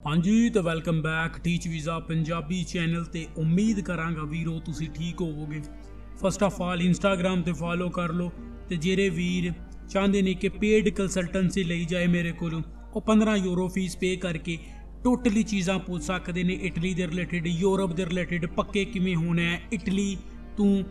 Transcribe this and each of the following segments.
ਹਾਂਜੀ, ਤੇ welcome back teach visa Punjabi channel ਤੇ ਉਮੀਦ ਕਰਾਂਗਾ ਵੀਰੋ ਤੁਸੀਂ ਠੀਕ ਹੋਵੋਗੇ। ਫਸਟ ਆਫ ਆਲ ਇੰਸਟਾਗ੍ਰam ਤੇ ਫਾਲੋ ਕਰ ਲਓ ਤੇ ਜਿਹੜੇ ਵੀਰ ਚਾਹੁੰਦੇ ਨੇ ਕਿ ਪੇਡ ਕੰਸਲਟੈਂਸੀ ਲਈ ਜਾਏ ਮੇਰੇ ਕੋਲੋਂ, ਉਹ 15 ਯੂਰੋ ਫੀਸ ਪੇ ਕਰਕੇ ਟੋਟਲੀ ਚੀਜ਼ਾਂ ਪੁੱਛ ਸਕਦੇ ਨੇ ਇਟਲੀ ਦੇ ਰਿਲੇਟਡ ਯੂਰਪ ਦੇ ਰਿਲੇਟਡ ਪੱਕੇ ਕਿਵੇਂ ਹੋਣਾ ਹੈ ਇਟਲੀ ਤੂੰ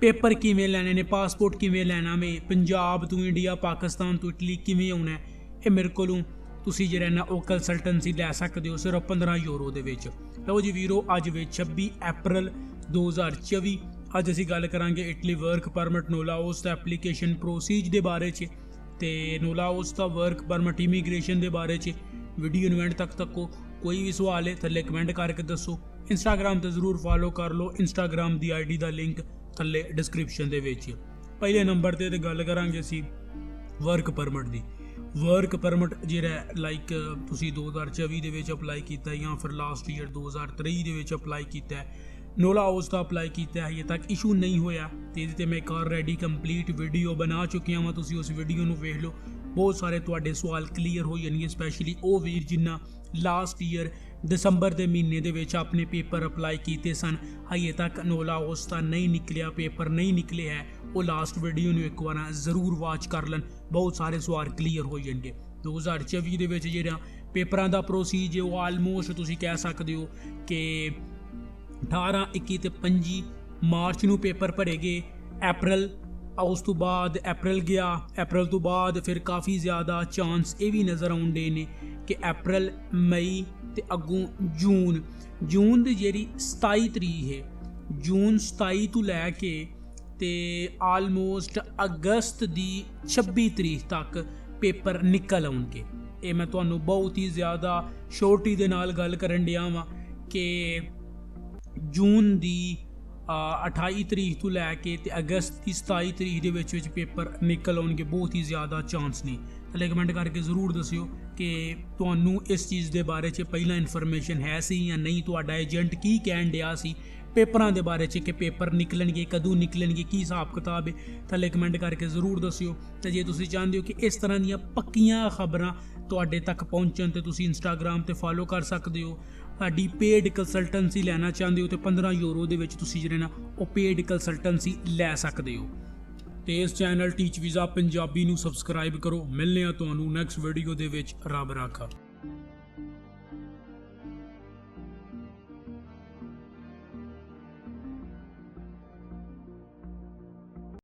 ਪੇਪਰ ਕਿਵੇਂ ਲੈਣੇ ਨੇ ਪਾਸਪੋਰਟ ਕਿਵੇਂ ਲੈਣਾ ਮੈਂ ਪੰਜਾਬ ਤੋਂ ਇੰਡੀਆ ਪਾਕਿਸਤਾਨ ਤੋਂ ਇਟਲੀ ਕਿਵੇਂ ਆਉਣਾ ਇਹ ਮੇਰੇ ਕੋਲੋਂ ਤੁਸੀਂ ਜਿਹੜਾ ਨਾ ਉਹ ਕੰਸਲਟੈਂਸੀ ਲੈ ਸਕਦੇ ਹੋ ਸਿਰਫ 15 ਯੂਰੋ ਦੇ ਵਿੱਚ। ਲਓ ਜੀ ਵੀਰੋ, ਅੱਜ ਵੇ 26 ਅਪ੍ਰੈਲ 2024 ਅੱਜ ਅਸੀਂ ਗੱਲ ਕਰਾਂਗੇ ਇਟਲੀ ਵਰਕ ਪਰਮਿਟ ਨੋਲਾਓਸ ਦਾ ਐਪਲੀਕੇਸ਼ਨ ਪ੍ਰੋਸੀਜ ਦੇ ਬਾਰੇ 'ਚ ਤੇ ਨੋਲਾਓਸ ਦਾ ਵਰਕ ਪਰਮਿਟ ਇਮੀਗ੍ਰੇਸ਼ਨ ਦੇ ਬਾਰੇ 'ਚ। ਵੀਡੀਓ ਨੂੰ ਐਂਡ ਤੱਕ ਤੱਕੋ ਕੋਈ ਵੀ ਸਵਾਲ ਹੈ, ਥੱਲੇ ਕਮੈਂਟ ਕਰਕੇ ਦੱਸੋ। ਇੰਸਟਾਗ੍ਰam ਤੇ ਜ਼ਰੂਰ ਫਾਲੋ ਕਰ ਲਓ ਇੰਸਟਾਗ੍ਰam ਦੀ ਆਈਡੀ ਦਾ ਲਿੰਕ ਥੱਲੇ ਡਿਸਕ੍ਰਿਪਸ਼ਨ ਦੇ ਵਿੱਚ। ਪਹਿਲੇ ਨੰਬਰ ਤੇ ਤੇ ਗੱਲ ਕਰਾਂਗੇ ਅਸੀਂ ਵਰਕ ਪਰਮਿਟ ਦੀ। ਵਰਕ ਪਰਮਿਟ ਜਿਹੜਾ ਲਾਈਕ ਤੁਸੀਂ 2024 ਦੇ ਵਿੱਚ ਅਪਲਾਈ ਕੀਤਾ ਜਾਂ ਫਿਰ ਲਾਸਟ ਈਅਰ 2023 ਦੇ ਵਿੱਚ ਅਪਲਾਈ ਕੀਤਾ ਹੈ, ਨੋਲਾ ਹਾਊਸ ਦਾ ਅਪਲਾਈ ਕੀਤਾ ਹੈ, ਹਜੇ ਤੱਕ ਇਸ਼ੂ ਨਹੀਂ ਹੋਇਆ ਤੇ ਇਹਦੇ ਤੇ ਮੈਂ ਇੱਕ ਆਲਰੇਡੀ ਕੰਪਲੀਟ ਵੀਡੀਓ ਬਣਾ ਚੁੱਕਿਆ ਹਾਂ ਤੁਸੀਂ ਉਸ ਵੀਡੀਓ ਨੂੰ ਵੇਖ ਲਓ। ਬਹੁਤ ਸਾਰੇ ਤੁਹਾਡੇ ਸਵਾਲ ਕਲੀਅਰ ਹੋ ਜਾਣਗੇ ਸਪੈਸ਼ਲੀ ਉਹ ਵੀਰ ਜਿਨ੍ਹਾਂ ਲਾਸਟ ਈਅਰ ਦਸੰਬਰ ਦੇ ਮਹੀਨੇ ਦੇ ਵਿੱਚ ਆਪਣੇ ਪੇਪਰ ਅਪਲਾਈ ਕੀਤੇ ਸਨ। ਹਜੇ ਤੱਕ ਅਨੋਲਾ ਉਸ ਦਾ ਨਹੀਂ ਨਿਕਲਿਆ, ਪੇਪਰ ਨਹੀਂ ਨਿਕਲੇ ਹੈ। ਉਹ ਲਾਸਟ ਵੀਡੀਓ ਨੂੰ ਇੱਕ ਵਾਰ ਜ਼ਰੂਰ ਵਾਚ ਕਰ ਲੈਣ। ਬਹੁਤ ਸਾਰੇ ਸਵਾਲ ਕਲੀਅਰ ਹੋ ਜਾਣਗੇ। 2024 ਦੇ ਵਿੱਚ ਜਿਹੜਾ ਪੇਪਰਾਂ ਦਾ ਪ੍ਰੋਸੀਜ ਉਹ ਆਲਮੋਸਟ ਤੁਸੀਂ ਕਹਿ ਸਕਦੇ ਹੋ ਕਿ 18 21 ਤੇ 25 ਮਾਰਚ ਨੂੰ ਪੇਪਰ ਭਰੇਗੇ ਅਪ੍ਰੈਲ ਉਸ ਤੋਂ ਬਾਅਦ ਅਪ੍ਰੈਲ ਗਿਆ। ਅਪ੍ਰੈਲ ਤੋਂ ਬਾਅਦ ਫਿਰ ਕਾਫੀ ਜ਼ਿਆਦਾ ਚਾਂਸ ਇਹ ਵੀ ਨਜ਼ਰ ਆਉਂਦੇ ਨੇ ਕਿ ਅਪ੍ਰੈਲ ਮਈ ਤੇ ਅੱਗੋਂ ਜੂਨ ਜੂਨ ਦੀ ਜਿਹੜੀ 27 ਤਰੀਕ ਹੈ ਜੂਨ 27 ਤੋਂ ਲੈ ਕੇ ਤੇ ਆਲਮੋਸਟ ਅਗਸਤ ਦੀ 26 ਤਰੀਕ ਤੱਕ ਪੇਪਰ ਨਿਕਲ ਆਉਣਗੇ। ਇਹ ਮੈਂ ਤੁਹਾਨੂੰ ਬਹੁਤ ਹੀ ਜ਼ਿਆਦਾ ਸ਼ੋਰਟੀ ਦੇ ਨਾਲ ਗੱਲ ਕਰਨ ਡਿਆ ਵਾਂ ਕਿ ਜੂਨ ਦੀ 28 ਤਰੀਕ ਤੋਂ ਲੈ ਕੇ ਤੇ ਅਗਸਤ ਦੀ 27 ਤਰੀਕ ਦੇ ਵਿੱਚ ਵਿੱਚ ਪੇਪਰ ਨਿਕਲ ਆਉਣਗੇ, ਬਹੁਤ ਹੀ ਜ਼ਿਆਦਾ ਚਾਂਸ ਨੇ। ਥੱਲੇ ਕਮੈਂਟ ਕਰਕੇ ਜ਼ਰੂਰ ਦੱਸਿਓ ਕਿ ਤੁਹਾਨੂੰ ਇਸ ਚੀਜ਼ ਦੇ ਬਾਰੇ 'ਚ ਪਹਿਲਾਂ ਇਨਫੋਰਮੇਸ਼ਨ ਹੈ ਸੀ ਜਾਂ ਨਹੀਂ, ਤੁਹਾਡਾ ਏਜੰਟ ਕੀ ਕਹਿਣ ਡਿਆ ਸੀ? ਪੇਪਰਾਂ ਦੇ ਬਾਰੇ 'ਚ ਕਿ ਪੇਪਰ ਨਿਕਲਣਗੇ, ਕਦੋਂ ਨਿਕਲਣਗੇ, ਕੀ ਹਿਸਾਬ ਕਿਤਾਬ ਹੈ? ਥੱਲੇ ਕਮੈਂਟ ਕਰਕੇ ਜ਼ਰੂਰ ਦੱਸਿਓ। ਤੇ ਜੇ ਤੁਸੀਂ ਚਾਹੁੰਦੇ ਹੋ ਕਿ ਇਸ ਤਰ੍ਹਾਂ ਦੀਆਂ ਪੱਕੀਆਂ ਖਬਰਾਂ ਤੁਹਾਡੇ ਤੱਕ ਪਹੁੰਚਣ ਤੇ ਤੁਸੀਂ ਇੰਸਟਾਗ੍ਰam ਤੇ ਫਾਲੋ ਕਰ ਸਕਦੇ ਹੋ। ਤੁਹਾਡੀ ਪੇਡ ਕੰਸਲਟੈਂਸੀ ਲੈਣਾ ਚਾਹੁੰਦੇ ਹੋ ਤੇ 15 ਯੂਰੋ ਦੇ ਵਿੱਚ ਤੁਸੀਂ ਜਿਹੜੇ ਨਾ, ਉਹ ਪੇਡ ਕੰਸਲਟੈਂਸੀ ਲੈ ਸਕਦੇ ਹੋ। ਤੇ ਇਸ ਚੈਨਲ ਟੀਚ ਵੀਜ਼ਾ ਪੰਜਾਬੀ ਨੂੰ ਸਬਸਕ੍ਰਾਈਬ ਕਰੋ। ਮਿਲਨੇ ਆ ਤੁਹਾਨੂੰ ਨੈਕਸਟ ਵੀਡੀਓ ਦੇ ਵਿੱਚ। ਰੱਬ ਰਾਖਾ।